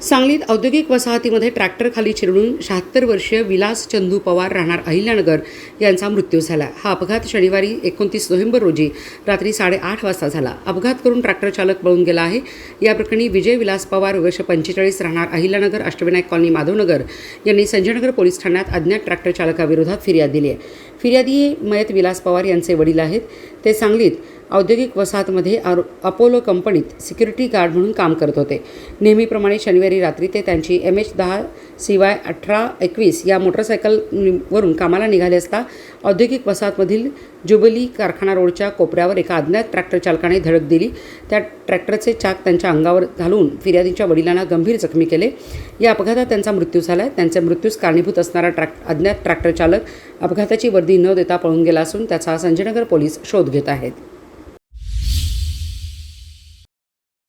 सांगलीत औद्योगिक वसाहतीमध्ये ट्रॅक्टरखाली चिरडून शहात्तर वर्षीय विलास चंदू पवार राहणार अहिल्यानगर यांचा मृत्यू झाला. हा अपघात शनिवारी एकोणतीस नोव्हेंबर रोजी रात्री साडेआठ वाजता झाला. अपघात करून ट्रॅक्टर चालक पळून गेला आहे. या प्रकरणी विजय विलास पवार वर्ष पंचेचाळीस राहणार अहिल्यानगर अष्टविनायक कॉलनी माधवनगर यांनी संजयनगर पोलीस ठाण्यात अज्ञात ट्रॅक्टर चालकाविरोधात फिर्याद दिली आहे. फिर्यादी मयत विलास पवार यांचे वडील आहेत. ते सांगलीत औद्योगिक वसाहतमध्ये आरो अपोलो कंपनीत सिक्युरिटी गार्ड म्हणून काम करत होते. नेहमीप्रमाणे शनिवारी रात्री ते त्यांची एम एच दहा सी वाय अठरा एकवीस या मोटरसायकलवरून कामाला निघाले असता औद्योगिक वसाहतमधील जुबली कारखाना रोडच्या कोपऱ्यावर एका अज्ञात ट्रॅक्टर चालकाने धडक दिली. त्या ट्रॅक्टरचे चाक त्यांच्या अंगावर घालून फिर्यादीच्या वडिलांना गंभीर जखमी केले. या अपघातात त्यांचा मृत्यू झाला आहे त्यांच्या मृत्यूस कारणीभूत असणारा ट्रॅक अज्ञात ट्रॅक्टर चालक अपघाताची वर्दी न देता पळून गेला असून त्याचा संजयनगर पोलीस शोध घेत आहेत.